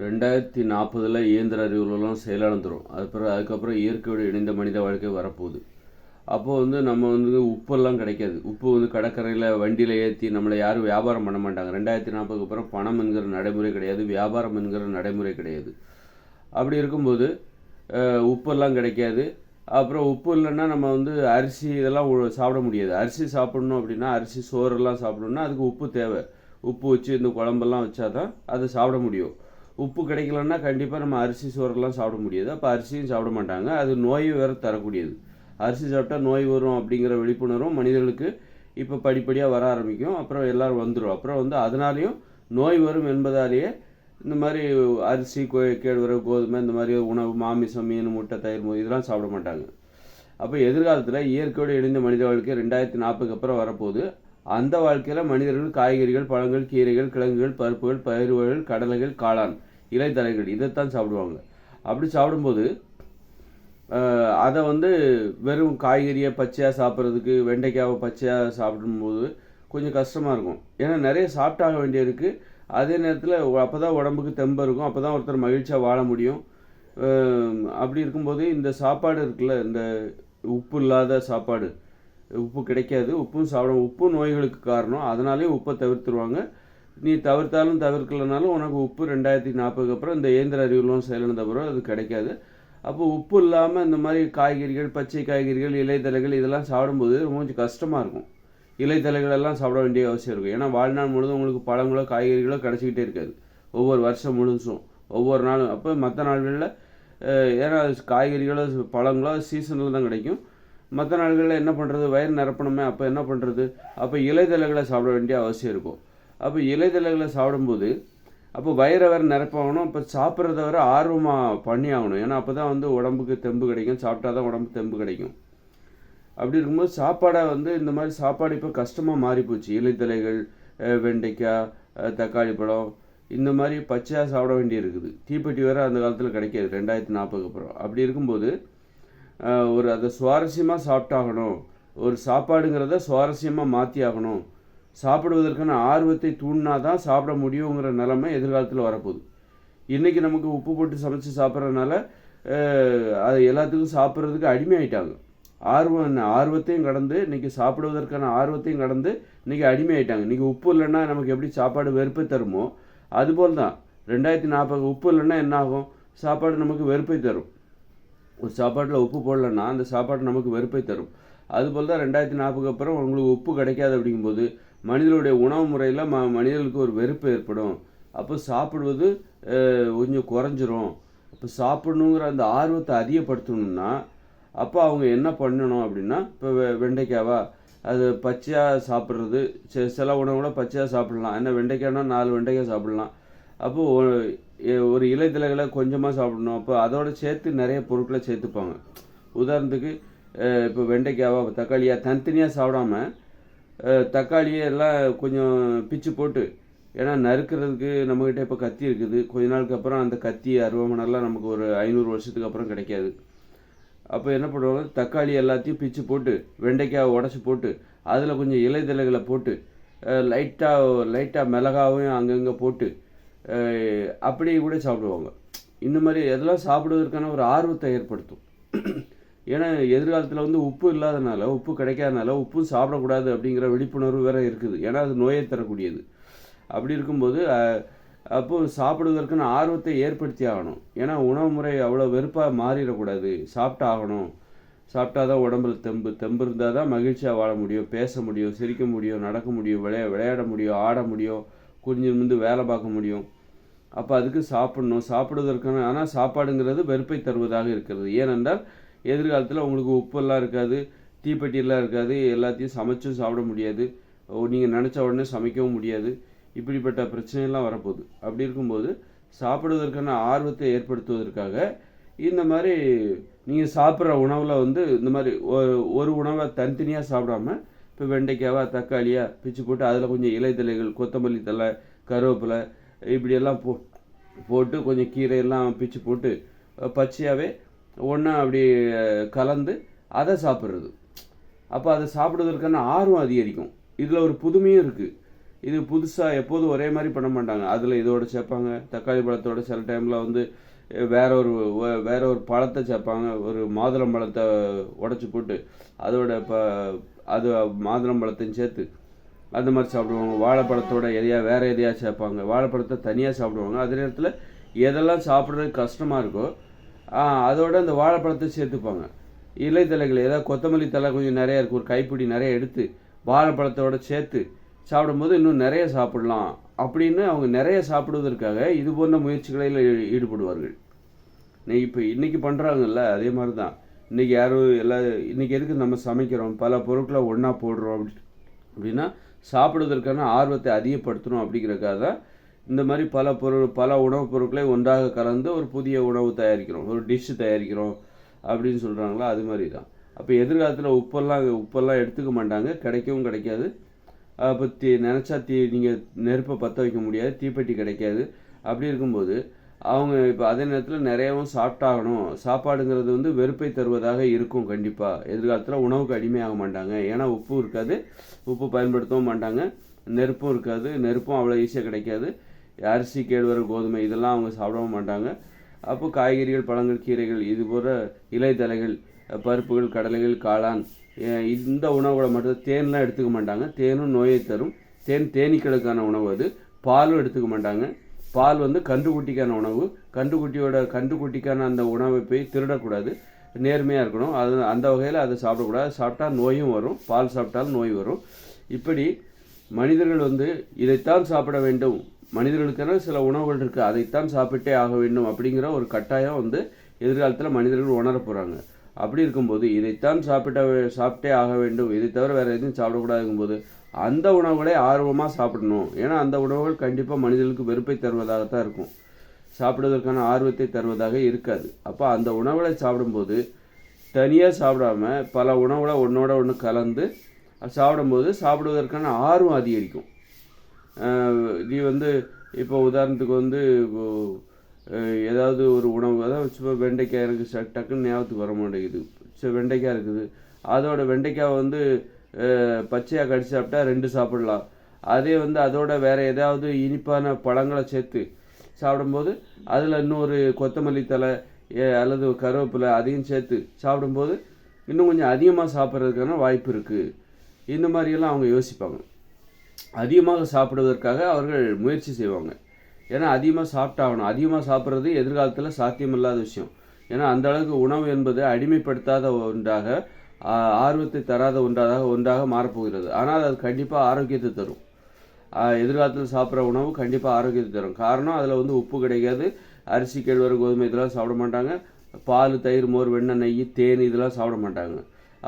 ரெண்டாயிரத்தி நாற்பதில் இயந்திர அறிவுலாம் அது பிறகு அதுக்கப்புறம் இயற்கையோடு இணைந்த மனித வாழ்க்கை வரப்போகுது. அப்போது வந்து நம்ம வந்து உப்பெல்லாம் கிடைக்காது. உப்பு வந்து கடற்கரையில் வண்டியில் ஏற்றி நம்மளை யாரும் வியாபாரம் பண்ண மாட்டாங்க. ரெண்டாயிரத்தி நாற்பதுக்கு அப்புறம் பணம் என்கிற நடைமுறை கிடையாது. வியாபாரம் என்கிற நடைமுறை கிடையாது. அப்படி இருக்கும்போது உப்பெல்லாம் கிடைக்காது. அப்புறம் உப்பு இல்லைன்னா நம்ம வந்து அரிசி இதெல்லாம் உ- சாப்பிட முடியாது. அரிசி சாப்பிடணும் அப்படின்னா அரிசி சோறெல்லாம் சாப்பிடணும்னா அதுக்கு உப்பு தேவை. உப்பு வச்சு இந்த குழம்பெல்லாம் வச்சாதான் அதை சாப்பிட முடியும். உப்பு கிடைக்கலன்னா கண்டிப்பாக நம்ம அரிசி சோறுலாம் சாப்பிட முடியாது. அப்போ அரிசியும் சாப்பிட மாட்டாங்க. அது நோய் வேற தரக்கூடியது. அரிசி சாப்பிட்டா நோய் வரும் அப்படிங்கிற விழிப்புணர்வும் மனிதர்களுக்கு இப்போ படிப்படியாக வர ஆரம்பிக்கும். அப்புறம் எல்லோரும் வந்துடும் அப்புறம் வந்து அதனாலேயும் நோய் வரும் என்பதாலேயே இந்த மாதிரி அரிசி கோ- கேழ்வரகு கோதுமை இந்த மாதிரி உணவு மாமிசம் மீன் முட்டை தயிர் மோர் இதெல்லாம் சாப்பிட மாட்டாங்க. அப்போ எதிர்காலத்தில் இயற்கையோடு இணைந்த மனித வாழ்க்கை ரெண்டாயிரத்தி நாற்பதுக்கு அப்புறம் வரப்போகுது. அந்த வாழ்க்கையில் மனிதர்கள் காய்கறிகள் பழங்கள் கீரைகள் கிழங்குகள் பருப்புகள் பயிர் வகைகள் கடலைகள் காளான் இலைத்தலைகள் இதைத்தான் சாப்பிடுவாங்க. அப்படி சாப்பிடும்போது அதை வந்து வெறும் காய்கறியை பச்சையாக சாப்பிட்றதுக்கு வெண்டைக்காவை பச்சையாக சாப்பிடும்போது கொஞ்சம் கஷ்டமாக இருக்கும். ஏன்னா நிறைய சாப்பிட்டாக வேண்டியிருக்கு. அதே நேரத்தில் அப்போ தான் உடம்புக்கு தெம்பு இருக்கும். அப்போ தான் ஒருத்தர் மகிழ்ச்சியாக வாழ முடியும். அப்படி இருக்கும்போது இந்த சாப்பாடு இருக்குல்ல இந்த உப்பு இல்லாத சாப்பாடு உப்பு கிடைக்காது. உப்பும் சாப்பிட உப்பு நோய்களுக்கு காரணம். அதனாலே உப்பை தவிர்த்துருவாங்க. நீ தவிர்த்தாலும் தவிர்க்கலனாலும் உனக்கு உப்பு ரெண்டாயிரத்தி நாற்பதுக்கு அப்புறம் இந்த இயந்திர அறிவுலாம் செயலிழந்த பிறகு அது கிடைக்காது. அப்போ உப்பு இல்லாமல் இந்த மாதிரி காய்கறிகள் பச்சை காய்கறிகள் இலைத்தலைகள் இதெல்லாம் சாப்பிடும்போது ரொம்ப கொஞ்சம் கஷ்டமாக இருக்கும். இலைத்தலைகள் எல்லாம் சாப்பிட வேண்டிய அவசியம் இருக்கும். ஏன்னா வாழ்நாள் முழுதும் உங்களுக்கு பழங்களோ காய்கறிகளோ கிடச்சிக்கிட்டே இருக்காது. ஒவ்வொரு வருஷம் முழுசும் ஒவ்வொரு நாளும். அப்போ மற்ற நாள்களில் ஏன்னா அது காய்கறிகளோ பழங்களோ சீசனில் தான் கிடைக்கும். மற்ற நாள்களில் என்ன பண்ணுறது வயிறு நிரப்பணுமே அப்போ என்ன பண்ணுறது அப்போ இலைதலைகளை சாப்பிட வேண்டிய அவசியம் இருக்கும். அப்போ இலைதலைகளை சாப்பிடும்போது அப்போ வயிறை வேறு நிரப்பாகணும் அப்போ சாப்பிட்றத வர ஆர்வமாக பண்ணி ஆகணும் ஏன்னா அப்போ தான் வந்து உடம்புக்கு தெம்பு கிடைக்கும். சாப்பிட்டா தான் உடம்புக்கு தெம்பு கிடைக்கும். அப்படி இருக்கும்போது சாப்பாடை வந்து இந்த மாதிரி சாப்பாடு இப்போ கஷ்டமாக மாறிப்போச்சு. இலைத்தலைகள் வெண்டைக்காய் தக்காளி பழம் இந்த மாதிரி பச்சையாக சாப்பிட வேண்டியிருக்குது. தீப்பெட்டி வேறு அந்த காலத்தில் கிடைக்காது. ரெண்டாயிரத்தி நாற்பதுக்கு அப்புறம். அப்படி இருக்கும்போது ஒரு அதை சுவாரஸ்யமாக சாப்பிட்டாகணும். ஒரு சாப்பாடுங்கிறத சுவாரஸ்யமாக மாற்றி ஆகணும் சாப்பிடுவதற்கான ஆர்வத்தை தூண்டினா தான் சாப்பிட முடியுங்கிற நிலைமை எதிர்காலத்தில் வரப்போகுது. இன்றைக்கி நமக்கு உப்பு போட்டு சமைச்சு சாப்பிட்றதுனால அது எல்லாத்துக்கும் சாப்பிட்றதுக்கு அடிமையாயிட்டாங்க. ஆர்வம் என்ன? ஆர்வத்தையும் கடந்து இன்றைக்கி சாப்பிடுவதற்கான ஆர்வத்தையும் கடந்து இன்னைக்கு அடிமையாயிட்டாங்க. இன்றைக்கி உப்பு இல்லைன்னா நமக்கு எப்படி சாப்பாடு வெறுப்பை தருமோ? அதுபோல் தான் ரெண்டாயிரத்தி நாற்பது உப்பு இல்லைன்னா என்ன ஆகும்? சாப்பாடு நமக்கு வெறுப்பை தரும். ஒரு சாப்பாட்டில் உப்பு போடலன்னா அந்த சாப்பாடு நமக்கு வெறுப்பை தரும். அதுபோல் தான் ரெண்டாயிரத்தி நாற்பதுக்கு அப்புறம் உங்களுக்கு உப்பு கிடைக்காது அப்படிங்கும்போது மனிதனுடைய உணவு முறையில் ம மனிதர்களுக்கு ஒரு வெறுப்பு ஏற்படும். அப்போ சாப்பிடுவது கொஞ்சம் குறைஞ்சிரும். இப்போ சாப்பிடணுங்கிற அந்த ஆர்வத்தை அதிகப்படுத்தணும்னா அப்போ அவங்க என்ன பண்ணணும் அப்படின்னா இப்போ வெ- வெண்டைக்காவா? அது பச்சையாக சாப்பிட்றது. சில உணவுகளை பச்சையாக சாப்பிடலாம். என்ன வெண்டைக்காய்னா நாலு வெண்டைக்காய் சாப்பிடலாம். அப்போது ஒரு- எ- இலைத்தலைகளை கொஞ்சமாக சாப்பிடணும். அப்போ அதோட சேர்த்து நிறைய பொருட்களை சேர்த்துப்பாங்க. உதாரணத்துக்கு இப்போ வெண்டைக்காவா தக்காளியாக தனித்தனியாக சாப்பிடாம தக்காளியை எல்லாம் கொஞ்சம் பிச்சு போட்டு ஏன்னா நறுக்கிறதுக்கு நம்மக்கிட்ட இப்போ கத்தி இருக்குது. கொஞ்ச நாளுக்கு அப்புறம் அந்த கத்தி அருவமனெல்லாம் நமக்கு ஒரு ஐநூறு வருஷத்துக்கு அப்புறம் கிடைக்காது. அப்போ என்ன பண்ணுவாங்க? தக்காளி எல்லாத்தையும் பிச்சு போட்டு வெண்டைக்காய் உடச்சி போட்டு அதில் கொஞ்சம் இலைதலைகளை போட்டு லைட்டாக லைட்டாக மிளகாவையும் அங்கங்கே போட்டு அப்படியே கூட சாப்பிடுவாங்க. இந்த மாதிரி எதெல்லாம் சாப்பிடுவதற்கான ஒரு ஆர்வத்தை ஏற்படுத்தும். ஏன்னா எதிர்காலத்தில் வந்து உப்பு இல்லாதனால உப்பு கிடைக்காதனால உப்பும் சாப்பிடக்கூடாது அப்படிங்கிற விழிப்புணர்வு வேற இருக்குது. ஏன்னா அது நோயை தரக்கூடியது. அப்படி இருக்கும்போது அப்போது சாப்பிடுவதற்கான ஆர்வத்தை ஏற்படுத்தி ஆகணும். ஏன்னா உணவு முறை அவ்வளோ வெறுப்பாக மாறிடக்கூடாது. சாப்பிட்டு ஆகணும். சாப்பிட்டா தான் உடம்புல தெம்பு. தெம்பு இருந்தால் தான் மகிழ்ச்சியாக வாழ முடியும். பேச முடியும் சிரிக்க முடியும் நடக்க முடியும் விளையா விளையாட முடியும் ஆட முடியும். குறிஞ்சி வேலை பார்க்க முடியும். அப்போ அதுக்கு சாப்பிடணும். சாப்பிடுவதற்கான ஆனால் சாப்பாடுங்கிறது வெறுப்பை தருவதாக இருக்கிறது. ஏனென்றால் எதிர்காலத்தில் உங்களுக்கு உப்பெல்லாம் இருக்காது தீப்பெட்டியெல்லாம் இருக்காது எல்லாத்தையும் சமைச்சும் சாப்பிட முடியாது. நீங்கள் நினச்ச உடனே சமைக்கவும் முடியாது. இப்படிப்பட்ட பிரச்சனையெல்லாம் வரப்போகுது. அப்படி இருக்கும்போது சாப்பிடுவதற்கான ஆர்வத்தை ஏற்படுத்துவதற்காக இந்த மாதிரி நீங்கள் சாப்பிட்ற உணவில் வந்து இந்த மாதிரி ஒரு ஒரு உணவை தனித்தனியாக சாப்பிடாம இப்போ வெண்டைக்காவா தக்காளியாக பிச்சு போட்டு அதில் கொஞ்சம் இலைத்தலைகள் கொத்தமல்லி தழை கருவேப்பிலை இப்படியெல்லாம் போ போட்டு கொஞ்சம் கீரையெல்லாம் பிச்சு போட்டு பச்சையாகவே ஒன்றா அப்படி கலந்து அதை சாப்பிட்றது. அப்போ அதை சாப்பிடுவதற்கான ஆர்வம் அதிகரிக்கும். இதில் ஒரு புதுமையும் இருக்குது இது புதுசாக எப்போதும் ஒரே மாதிரி பண்ண மாட்டாங்க. அதில் இதோட சேர்ப்பாங்க. தக்காளி பழத்தோட சில டைமில் வந்து வேற ஒரு வேற ஒரு பழத்தை சேர்ப்பாங்க. ஒரு மாதுளம் பழத்தை உடச்சி போட்டு அதோட இப்போ அது மாதுளம்பழத்தையும் சேர்த்து அந்த மாதிரி சாப்பிடுவாங்க. வாழைப்பழத்தோட எதையா வேறு எதையா சேர்ப்பாங்க. வாழைப்பழத்தை தனியாக சாப்பிடுவாங்க. அதே நேரத்தில் எதெல்லாம் சாப்பிட்றதுக்கு கஷ்டமாக இருக்கோ அதோட அந்த வாழைப்பழத்தை சேர்த்துப்பாங்க. இலை தலைகள் ஏதாவது கொத்தமல்லி தலை கொஞ்சம் நிறைய இருக்கும் ஒரு கைப்பிடி நிறைய எடுத்து வாழைப்பழத்தோட சேர்த்து சாப்பிடும்போது இன்னும் நிறைய சாப்பிடலாம் அப்படின்னு அவங்க நிறைய சாப்பிடுவதற்காக இது போன்ற முயற்சிகளில் ஈடுபடுவார்கள். இப்போ இன்னைக்கு பண்ணுறாங்கல்ல அதே மாதிரி தான் இன்றைக்கி யாரும் எல்லா இன்றைக்கி எதுக்கு நம்ம சமைக்கிறோம்? பல பொருட்களை ஒன்றா போடுறோம் அப்படி அப்படின்னா சாப்பிடுவதற்கான ஆர்வத்தை அதிகப்படுத்தணும் அப்படிங்கிறக்காக தான் இந்த மாதிரி பல பொருள் பல உணவுப் பொருட்களை ஒன்றாக கலந்து ஒரு புதிய உணவு தயாரிக்கிறோம். ஒரு டிஷ்ஷு தயாரிக்கிறோம் அப்படின்னு சொல்கிறாங்களா அது மாதிரி தான். அப்போ எதிர்காலத்தில் உப்பெல்லாம் உப்பெல்லாம் எடுத்துக்க மாட்டாங்க. கிடைக்கவும் கிடைக்காது. அப்போ தீ நினச்சா தீ நீங்கள் நெருப்பை பற்ற வைக்க முடியாது. தீப்பெட்டி கிடைக்காது. அப்படி இருக்கும்போது அவங்க இப்போ அதே நேரத்தில் நிறையவும் சாப்பிட்டாகணும். சாப்பாடுங்கிறது வந்து வெறுப்பை தருவதாக இருக்கும் கண்டிப்பாக எதிர்காலத்தில் உணவுக்கு அடிமையாக மாட்டாங்க. ஏன்னா உப்பு இருக்காது. உப்பு பயன்படுத்தவும் மாட்டாங்க. நெருப்பும் இருக்காது. நெருப்பும் அவ்வளோ ஈஸியாக கிடைக்காது. அரிசி கேழ்வரகு கோதுமை இதெல்லாம் அவங்க சாப்பிடவும் மாட்டாங்க. அப்போ காய்கறிகள் பழங்கள் கீரைகள் இது போன்ற இலைத்தலைகள் பருப்புகள் கடலைகள் காளான் இந்த உணவுகளை மட்டும் தேன்லாம் எடுத்துக்க மாட்டாங்க. தேனும் நோயை தரும். தேன் தேனீக்களுக்கான உணவு அது. பாலும் எடுத்துக்க மாட்டாங்க. பால் வந்து கன்றுக்குட்டிக்கான உணவு. கன்றுக்குட்டியோட கன்றுக்குட்டிக்கான அந்த உணவை போய் திருடக்கூடாது. நேர்மையாக இருக்கணும். அது அந்த வகையில் அதை சாப்பிடக்கூடாது. சாப்பிட்டா நோயும் வரும். பால் சாப்பிட்டாலும் நோய் வரும். இப்படி மனிதர்கள் வந்து இதைத்தான் சாப்பிட வேண்டும். மனிதர்களுக்கான சில உணவுகள் இருக்குது அதைத்தான் சாப்பிட்டே ஆக வேண்டும் அப்படிங்கிற ஒரு கட்டாயம் வந்து எதிர்காலத்தில் மனிதர்கள் உணர போகிறாங்க அப்படி இருக்கும்போது இதைத்தான் சாப்பிட்ட சாப்பிட்டே ஆக வேண்டும். இதை தவிர வேறு எதுவும் சாப்பிடக்கூடாதுங்கும்போது அந்த உணவுகளை ஆர்வமாக சாப்பிடணும். ஏன்னா அந்த உணவுகள் கண்டிப்பாக மனிதர்களுக்கு வெறுப்பை தருவதாகத்தான் இருக்கும். சாப்பிடுவதற்கான ஆர்வத்தை தருவதாக இருக்காது. அப்போ அந்த உணவுகளை சாப்பிடும்போது தனியாக சாப்பிடாம பல உணவுகளை ஒன்றோட ஒன்று கலந்து சாப்பிடும்போது சாப்பிடுவதற்கான ஆர்வம் அதிகரிக்கும். இது வந்து இப்போ உதாரணத்துக்கு வந்து ஏதாவது ஒரு உணவு அதாவது சும்மா வெண்டைக்காய் இருக்குது ச- டக்குன்னு ஞாபகத்துக்கு வர மாட்டேங்குது. சரி வெண்டைக்காய் இருக்குது. அதோட வெண்டைக்காய் வந்து பச்சையாக கடிச்சு சாப்பிட்டா ரெண்டு சாப்பிடலாம். அதே வந்து அதோட வேறு ஏதாவது இனிப்பான பழங்களை சேர்த்து சாப்பிடும்போது அதில் இன்னொரு கொத்தமல்லி தலை ஏ- அல்லது கருவேப்பிலை அதையும் சேர்த்து சாப்பிடும்போது இன்னும் கொஞ்சம் அதிகமாக சாப்பிட்றதுக்கான வாய்ப்பு இருக்குது இந்த மாதிரியெல்லாம் அவங்க யோசிப்பாங்க. அதிகமாக சாப்பிடுவதற்காக அவர்கள் முயற்சி செய்வாங்க. ஏன்னா அதிகமாக சாப்பிட்டாகணும். அதிகமாக சாப்பிட்றது எதிர்காலத்தில் சாத்தியமில்லாத விஷயம். ஏன்னா அந்த அளவுக்கு உணவு என்பது அடிமைப்படுத்தாத ஒன்றாக ஆர்வத்தை தராத ஒன்றாக ஒன்றாக மாறப்போகிறது. ஆனால் அது கண்டிப்பாக ஆரோக்கியத்தை தரும். எதிர்காலத்தில் சாப்பிட்ற உணவு கண்டிப்பாக ஆரோக்கியத்தை தரும். காரணம் அதில் வந்து உப்பு கிடைக்காது. அரிசி கேழ்வரை கோதுமை இதெல்லாம் சாப்பிட மாட்டாங்க. பால் தயிர் மோர் வெண்ணெய் நெய் தேன் இதெல்லாம் சாப்பிட மாட்டாங்க.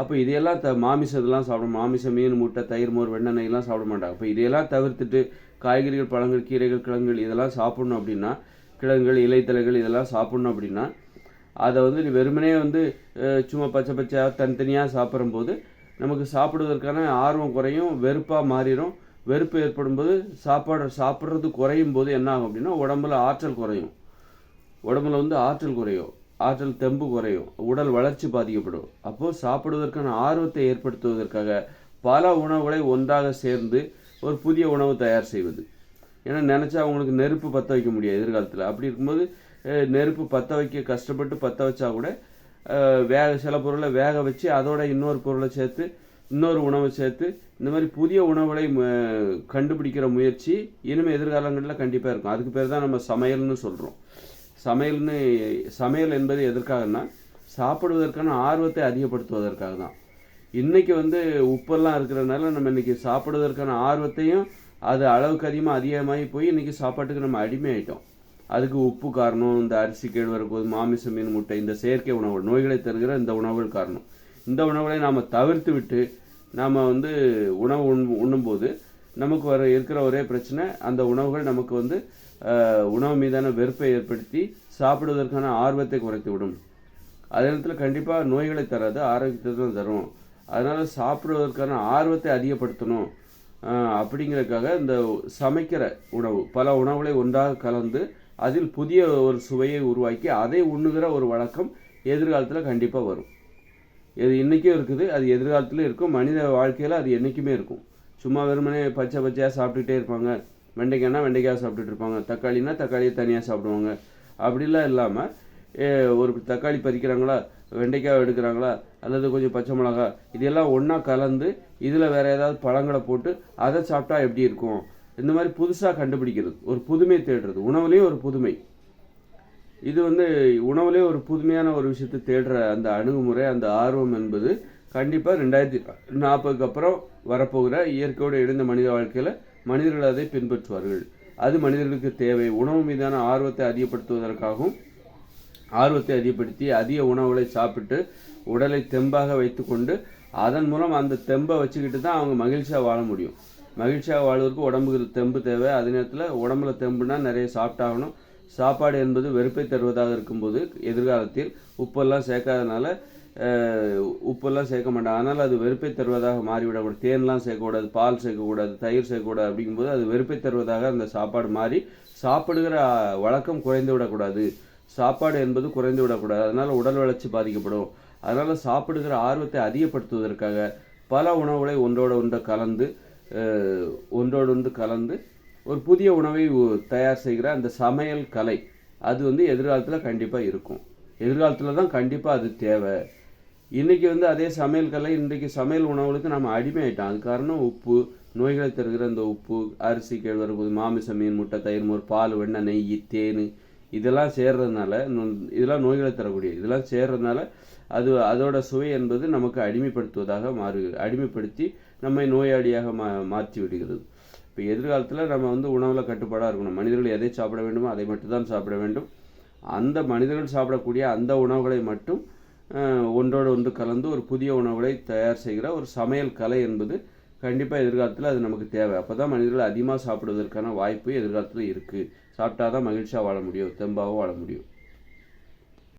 அப்போ இதையெல்லாம் த மாமிசம் இதெல்லாம் சாப்பிட மாமிசம் மீன் முட்டை தயிர் மோர் வெண்ணெய் நெய்லாம் சாப்பிட மாட்டாங்க. அப்போ இதையெல்லாம் தவிர்த்துட்டு காய்கறிகள் பழங்கள் கீரைகள் கிழங்குகள் இதெல்லாம் சாப்பிட்ணும் அப்படின்னா கிழங்குகள் இலைத்தலைகள் இதெல்லாம் சாப்பிட்ணும் அப்படின்னா அதை வந்து நீ வெறுமனே வந்து சும்மா பச்சை பச்சையாக தனித்தனியாக சாப்பிடும்போது நமக்கு சாப்பிடுவதற்கான ஆர்வம் குறையும் வெறுப்பாக மாறிடும். வெறுப்பு ஏற்படும் போது சாப்பாடு சாப்பிட்றது குறையும் போது என்ன ஆகும் அப்படின்னா உடம்புல ஆற்றல் குறையும். உடம்புல வந்து ஆற்றல் குறையும். ஆற்றல் தெம்பு குறையும். உடல் வளர்ச்சி பாதிக்கப்படும். அப்போது சாப்பிடுவதற்கான ஆர்வத்தை ஏற்படுத்துவதற்காக பல உணவுகளை ஒன்றாக சேர்ந்து ஒரு புதிய உணவு தயார் செய்வது. ஏன்னா நினச்சா அவங்களுக்கு நெருப்பு பற்ற வைக்க முடியாது எதிர்காலத்தில். அப்படி இருக்கும்போது நெருப்பு பற்ற வைக்க கஷ்டப்பட்டு பற்ற வச்சா கூட வேக சில பொருளை வேக வச்சு அதோட இன்னொரு பொருளை சேர்த்து இன்னொரு உணவை சேர்த்து இந்த மாதிரி புதிய உணவுகளை ம- கண்டுபிடிக்கிற முயற்சி இனிமேல் எதிர்காலங்களில் கண்டிப்பாக இருக்கும். அதுக்கு பேர் தான் நம்ம சமையல்னு சொல்கிறோம் சமையல்னு சமையல் என்பது எதற்காகன்னா சாப்பிடுவதற்கான ஆர்வத்தை அதிகப்படுத்துவதற்காக தான். இன்றைக்கி வந்து உப்பெல்லாம் இருக்கிறதுனால நம்ம இன்னைக்கு சாப்பிடுவதற்கான ஆர்வத்தையும் அது அளவுக்கு அதிகமாக அதிகமாகி போய் இன்றைக்கி சாப்பாட்டுக்கு நம்ம அடிமை ஆகிட்டோம் அதுக்கு உப்பு காரணம் இந்த அரிசி கேழ்வரகு கோது மாமிசம் மீன் முட்டை இந்த செயற்கை உணவுகள் நோய்களை தருகிற இந்த உணவுகள் காரணம். இந்த உணவுகளை நாம் தவிர்த்து விட்டு நாம் வந்து உணவு உண் உண்ணும்போது நமக்கு வர இருக்கிற ஒரே பிரச்சனை அந்த உணவுகள் நமக்கு வந்து உணவு மீதான வெறுப்பை ஏற்படுத்தி சாப்பிடுவதற்கான ஆர்வத்தை குறைத்து விடும். அதே நேரத்தில் கண்டிப்பாக நோய்களை தராது ஆரோக்கியத்தை தான் தரும். அதனால் சாப்பிடுவதற்கான ஆர்வத்தை அதிகப்படுத்தணும். அப்படிங்கிறதுக்காக இந்த சமைக்கிற உணவு பல உணவுகளை ஒன்றாக கலந்து அதில் புதிய ஒரு சுவையை உருவாக்கி அதை உண்ணுகிற ஒரு வழக்கம் எதிர்காலத்தில் கண்டிப்பாக வரும். இது இன்றைக்கும் இருக்குது அது எதிர்காலத்தில் இருக்கும் மனித வாழ்க்கையில் அது என்றைக்குமே இருக்கும். சும்மா வெறுமனே பச்சை பச்சையாக சாப்பிட்டுட்டே இருப்பாங்க. வெண்டைக்காய்னா வெண்டைக்காய் சாப்பிட்டுட்டு இருப்பாங்க. தக்காளினா தக்காளியை தனியாக சாப்பிடுவாங்க. அப்படிலாம் இல்லாமல் ஒரு தக்காளி பறிக்கிறாங்களா வெண்டைக்காய் எடுக்கிறாங்களா அல்லது கொஞ்சம் பச்சை மிளகா இதெல்லாம் ஒன்றா கலந்து இதில் வேறு ஏதாவது பழங்களை போட்டு அதை சாப்பிட்டா எப்படி இருக்கும்? இந்த மாதிரி புதுசாக கண்டுபிடிக்கிறது. ஒரு புதுமை தேடுறது. உணவுலேயே ஒரு புதுமை. இது வந்து உணவுலேயே ஒரு புதுமையான ஒரு விஷயத்தை தேடுற அந்த அணுகுமுறை அந்த ஆர்வம் என்பது கண்டிப்பாக ரெண்டாயிரத்தி நாற்பதுக்கு அப்புறம் வரப்போகிற இயற்கையோடு இணைந்த மனித வாழ்க்கையில் மனிதர்கள் அதை பின்பற்றுவார்கள். அது மனிதர்களுக்கு தேவை. உணவு மீதான ஆர்வத்தை அதிகப்படுத்துவதற்காகவும் ஆர்வத்தை அதிகப்படுத்தி அதிக உணவுகளை சாப்பிட்டு உடலை தெம்பாக வைத்துக்கொண்டு அதன் மூலம் அந்த தெம்பை வச்சுக்கிட்டு தான் அவங்க மகிழ்ச்சியாக வாழ முடியும். மகிழ்ச்சியாக வாழ்வதற்கு உடம்புக்கு தெம்பு தேவை. அதே நேரத்தில் உடம்புல தெம்புனா நிறைய சாப்பிட்டாகணும். சாப்பாடு என்பது வெறுப்பை தருவதாக இருக்கும்போது எதிர்காலத்தில் உப்பெல்லாம் சேர்க்காதனால உப்பெல்லாம் சேர்க்க மாட்டாங்க. அதனால் அது வெறுப்பை தருவதாக மாறிவிடக்கூடாது. தேன்லாம் சேர்க்கக்கூடாது பால் சேர்க்கக்கூடாது தயிர் சேர்க்கக்கூடாது அப்படிங்கும்போது அது வெறுப்பை தருவதாக அந்த சாப்பாடு மாறி சாப்பிடுகிற வழக்கம் குறைந்து விடக்கூடாது. சாப்பாடு என்பது குறைந்து விடக்கூடாது. அதனால் உடல் வளர்ச்சி பாதிக்கப்படும். அதனால் சாப்பிடுகிற ஆர்வத்தை அதிகப்படுத்துவதற்காக பல உணவுகளை ஒன்றோட ஒன்றை கலந்து ஒன்றோடொன்று ஒன்றோடு கலந்து ஒரு புதிய உணவை தயார் செய்கிற அந்த சமையல் கலை அது வந்து எதிர்காலத்தில் கண்டிப்பாக இருக்கும். எதிர்காலத்தில் தான் கண்டிப்பாக அது தேவை. இன்றைக்கி வந்து அதே சமையல் கலை இன்றைக்கு சமையல் உணவுகளுக்கு நம்ம அடிமையாயிட்டோம். அது காரணம் உப்பு நோய்களை தருகிற அந்த உப்பு அரிசி கேழ்வரகு மாமிசம் மீன் முட்டை தயிர் மோர் பால் வெண்ணெய் நெய் தேன் இதெல்லாம் சேர்றதுனால நொ- இதெல்லாம் நோய்களை தரக்கூடிய இதெல்லாம் சேர்றதுனால அது அதோட சுவை என்பது நமக்கு அடிமைப்படுத்துவதாக மாறுகிறது அடிமைப்படுத்தி நம்மை நோயாளியாக மா மாற்றி விடுகிறது இப்போ எதிர்காலத்தில் நம்ம வந்து உணவில் கட்டுப்பாடாக இருக்கணும். மனிதர்கள் எதை சாப்பிட வேண்டுமோ அதை மட்டும்தான் சாப்பிட வேண்டும். அந்த மனிதர்கள் சாப்பிடக்கூடிய அந்த உணவுகளை மட்டும் ஒன்றோடு ஒன்று கலந்து ஒரு புதிய உணவுகளை தயார் செய்கிற ஒரு சமையல் கலை என்பது கண்டிப்பாக எதிர்காலத்தில் அது நமக்கு தேவை. அப்போ தான் மனிதர்கள் அதிகமாக சாப்பிடுவதற்கான வாய்ப்பு எதிர்காலத்தில் இருக்குது சாப்பிட்டா தான் மகிழ்ச்சியாக வாழ முடியும் தெம்பாகவும் வாழ முடியும்.